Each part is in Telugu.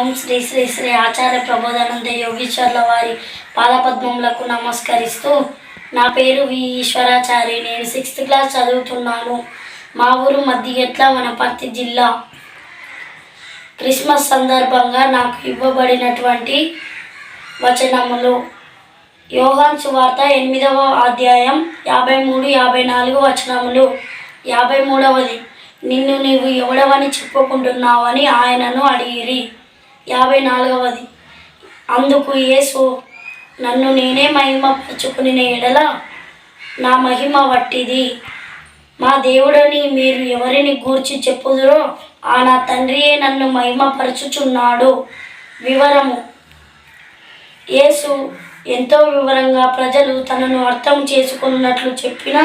ఓం శ్రీ శ్రీ శ్రీ ఆచార్య ప్రబోధానంద యోగీశ్వర్ల వారి పాదపద్మములకు నమస్కరిస్తూ నా పేరు వి ఈశ్వరాచారి. నేను సిక్స్త్ క్లాస్ చదువుతున్నాను. మా ఊరు మద్దిగెట్ల వనపర్తి జిల్లా. క్రిస్మస్ సందర్భంగా నాకు ఇవ్వబడినటువంటి వచనములు యోగాన్ సువార్త ఎనిమిదవ అధ్యాయం యాభై మూడు యాభై నాలుగు వచనములు. యాభై మూడవది నిన్ను నీవు ఎవడవని చెప్పుకుంటున్నావని ఆయనను అడిగిరి. యాభై నాలుగవది అందుకు యేసు నన్ను నేనే మహిమపరచుకుని ఎడల నా మహిమ వట్టిది. మా దేవుడని మీరు ఎవరిని గూర్చి చెప్పుదురో ఆ నా తండ్రియే నన్ను మహిమపరచుచున్నాడు. వివరము. యేసు ఎంతో వివరంగా ప్రజలు తనను అర్థం చేసుకున్నట్లు చెప్పిన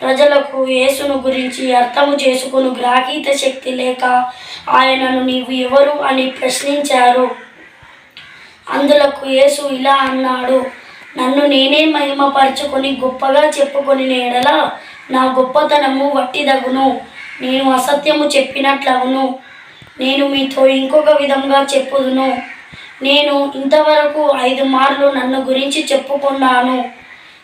ప్రజలకు యేసును గురించి అర్థము చేసుకుని గ్రాహీత శక్తి లేక ఆయనను నీవు ఎవరు అని ప్రశ్నించారు. అందులకు యేసు ఇలా అన్నాడు నన్ను నేనే మహిమపరచుకొని గొప్పగా చెప్పుకొని నేడల నా గొప్పతనము వట్టిదగును. నేను అసత్యము చెప్పినట్లవును నేను మీతో ఇంకొక విధంగా చెప్పుదును. నేను ఇంతవరకు ఐదు మార్లు నన్ను గురించి చెప్పుకున్నాను.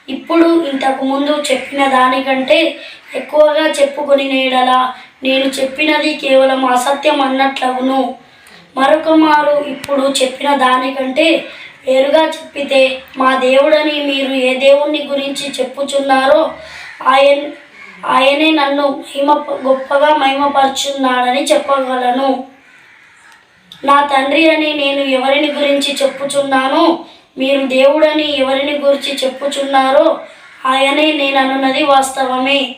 ఇప్పుడు ఇంతకు ముందు చెప్పిన దానికంటే ఎక్కువగా చెప్పుకొని నేడలా. నేను చెప్పినది కేవలం అసత్యం అన్నట్లగును. మరొక మారు ఇప్పుడు చెప్పిన దానికంటే వేరుగా చెప్పితే మా దేవుడని మీరు ఏ దేవుణ్ణి గురించి చెప్పుచున్నారో ఆయన ఆయనే నన్ను మహిమ గొప్పగా మహిమపరుచున్నాడని చెప్పగలను. నా తండ్రి అని నేను ఎవరిని గురించి చెప్పుచున్నానో మీరు దేవుడని ఎవరిని గురించి చెప్పుచున్నారో ఆయనే నేను అనున్నది వాస్తవమే.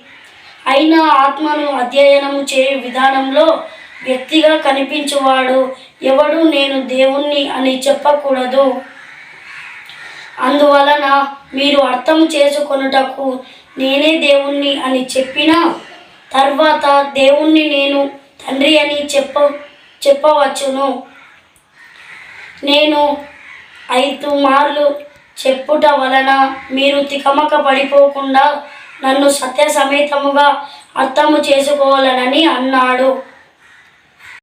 అయినా ఆత్మను అధ్యయనము చేయు విధానంలో వ్యక్తిగా కనిపించువాడు ఎవడు నేను దేవుణ్ణి అని చెప్పకూడదు. అందువలన మీరు అర్థం చేసుకొనుటకు నేనే దేవుణ్ణి అని చెప్పిన తర్వాత దేవుణ్ణి నేను తండ్రి అని చెప్ప చెప్పవచ్చును. నేను ఐదు మార్లు చెప్పుట వలన మీరు తికమక పడిపోకుండా నన్ను సత్యసమేతముగా అర్థము చేసుకోవాలనని అన్నాడు.